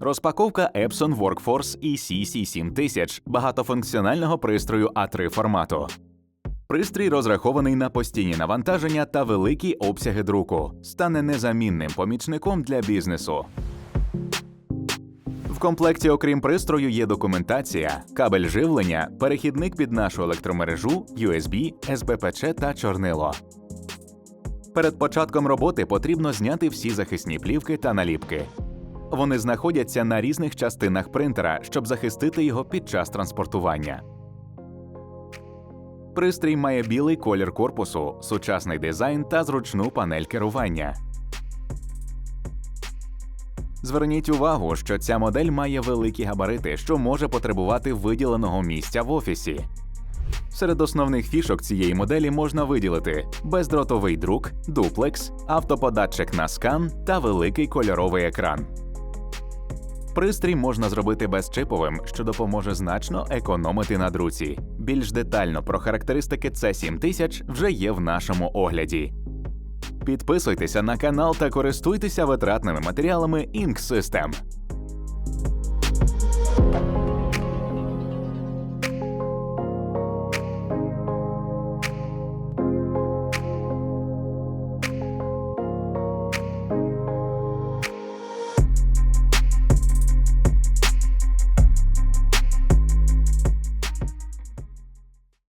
Розпаковка Epson Workforce ECC7000 багатофункціонального пристрою А3 формату. Пристрій розрахований на постійні навантаження та великі обсяги друку, стане незамінним помічником для бізнесу. В комплекті, окрім пристрою, є документація, кабель живлення, перехідник під нашу електромережу, USB, SBPC та чорнило. Перед початком роботи потрібно зняти всі захисні плівки та наліпки. Вони знаходяться на різних частинах принтера, щоб захистити його під час транспортування. Пристрій має білий колір корпусу, сучасний дизайн та зручну панель керування. Зверніть увагу, що ця модель має великі габарити, що може потребувати виділеного місця в офісі. Серед основних фішок цієї моделі можна виділити бездротовий друк, дуплекс, автоподатчик на скан та великий кольоровий екран. Пристрій можна зробити безчиповим, що допоможе значно економити на друці. Більш детально про характеристики C7000 вже є в нашому огляді. Підписуйтеся на канал та користуйтеся витратними матеріалами Ink System.